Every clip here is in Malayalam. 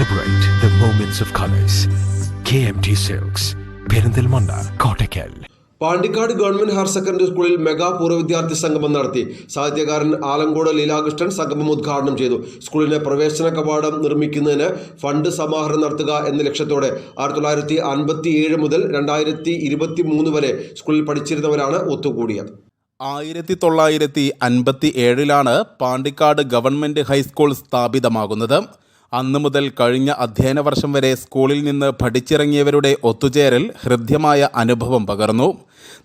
Celebrate the moments of colors. KMT silks Perinthalmanna Kottakkal Pandikkad government higher secondary സ്കൂളിൽ മെഗാ പൂർവ വിദ്യാർത്ഥി സംഗമം നടത്തി. സാഹിത്യകാരൻ ആലങ്കോട് ലീലാകൃഷ്ണൻ സംഗമം ഉദ്ഘാടനം ചെയ്തു. സ്കൂളിന് പ്രവേശന കവാടം നിർമ്മിക്കുന്നതിന് ഫണ്ട് സമാഹരണം നടത്തുക എന്ന ലക്ഷ്യത്തോടെ ആയിരത്തി തൊള്ളായിരത്തി അൻപത്തി ഏഴ് മുതൽ രണ്ടായിരത്തി ഇരുപത്തി മൂന്ന് വരെ സ്കൂളിൽ പഠിച്ചിരുന്നവരാണ് ഒത്തുകൂടിയത്. ആയിരത്തി തൊള്ളായിരത്തി അൻപത്തി ഏഴിലാണ് പാണ്ടിക്കാട് ഗവൺമെന്റ് ഹൈസ്കൂൾ സ്ഥാപിതമാകുന്നത്. അന്നു മുതൽ കഴിഞ്ഞ അധ്യയന വർഷം വരെ സ്കൂളിൽ നിന്ന് പഠിച്ചിറങ്ങിയവരുടെ ഒത്തുചേരൽ ഹൃദ്യമായ അനുഭവം പകർന്നു.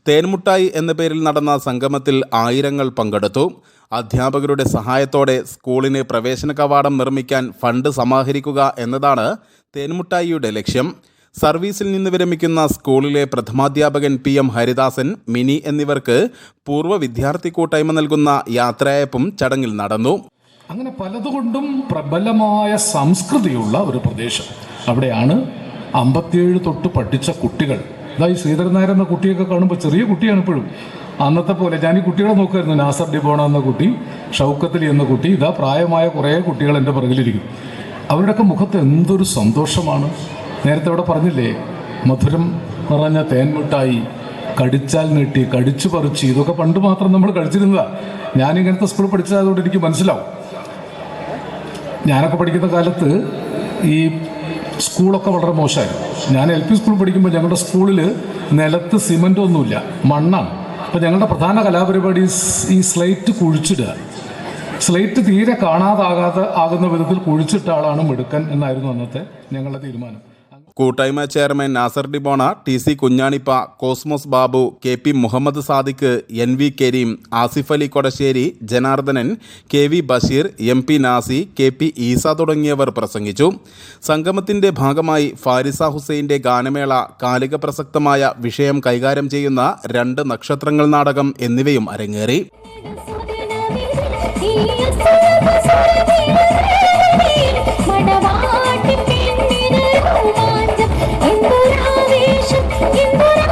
തേൻമുട്ടായി എന്ന പേരിൽ നടന്ന സംഗമത്തിൽ ആയിരങ്ങൾ പങ്കെടുത്തു. അധ്യാപകരുടെ സഹായത്തോടെ സ്കൂളിന് പ്രവേശന കവാടം നിർമ്മിക്കാൻ ഫണ്ട് സമാഹരിക്കുക എന്നതാണ് തേൻമുട്ടായിയുടെ ലക്ഷ്യം. സർവീസിൽ നിന്ന് വിരമിക്കുന്ന സ്കൂളിലെ പ്രഥമാധ്യാപകൻ പി എം ഹരിദാസൻ മിനി എന്നിവർക്ക് പൂർവ വിദ്യാർത്ഥി കൂട്ടായ്മ നൽകുന്ന യാത്രയപ്പും ചടങ്ങിൽ നടന്നു. അങ്ങനെ പലതുകൊണ്ടും പ്രബലമായ സംസ്കൃതിയുള്ള ഒരു പ്രദേശം. അവിടെയാണ് അമ്പത്തിയേഴ് തൊട്ട് പഠിച്ച കുട്ടികൾ. ഇതായി ശ്രീധരൻ നായർ എന്ന കുട്ടിയൊക്കെ കാണുമ്പോൾ ചെറിയ കുട്ടിയാണ് ഇപ്പോഴും. അന്നത്തെ പോലെ ഞാൻ ഈ കുട്ടികളെ നോക്കുമായിരുന്നു നാസർ ഡിബോണ എന്ന കുട്ടി ഷൗക്കത്തലി എന്ന കുട്ടി ഇതാ പ്രായമായ കുറേ കുട്ടികൾ എന്റെ പുറകിലിരിക്കും. അവരുടെയൊക്കെ മുഖത്ത് എന്തൊരു സന്തോഷമാണ്. നേരത്തെ അവിടെ പറഞ്ഞില്ലേ മധുരം നിറഞ്ഞ തേൻമുട്ടായി കടിച്ചാൽ നീട്ടി കടിച്ചു പറിച്ച് ഇതൊക്കെ പണ്ട് മാത്രം നമ്മൾ കഴിച്ചിരുന്നതാണ് ഞാനിങ്ങനത്തെ സ്കൂളിൽ പഠിച്ചതായതുകൊണ്ട് എനിക്ക് മനസ്സിലാവും. ഞാനൊക്കെ പഠിക്കുന്ന കാലത്ത് ഈ സ്കൂളൊക്കെ വളരെ മോശമായിരുന്നു ഞാൻ എൽ പി സ്കൂൾ പഠിക്കുമ്പോൾ ഞങ്ങളുടെ സ്കൂളിൽ നിലത്ത് സിമന്റ് ഒന്നുമില്ല മണ്ണാണ്. അപ്പോൾ ഞങ്ങളുടെ പ്രധാന കലാപരിപാടി ഈ സ്ലൈറ്റ് കുഴിച്ചിടുക. സ്ലൈറ്റ് തീരെ കാണാതാകാതെ ആകുന്ന വിധത്തിൽ കുഴിച്ചിട്ട ആളാണ് മിടുക്കൻ എന്നായിരുന്നു അന്നത്തെ ഞങ്ങളുടെ തീരുമാനം. കൂട്ടായ്മ chairman Nasar Dibona T C Kunjanippa Cosmos Babu K P Muhammad Sadiq N V Karim Asif Ali Kodassery Janardhanan K V Basheer M P Nasi K P Esa തുടങ്ങിയവർ പ്രസംഗിച്ചു. സംഗമത്തിന്റെ ഭാഗമായി ഫാരിസ ഹുസൈന്റെ ഗാനമേള കാലിക പ്രസക്തമായ വിഷയം കൈകാര്യം ചെയ്യുന്ന രണ്ട് നക്ഷത്രങ്ങൾ നാടകം എന്നിവയും അരങ്ങേറി.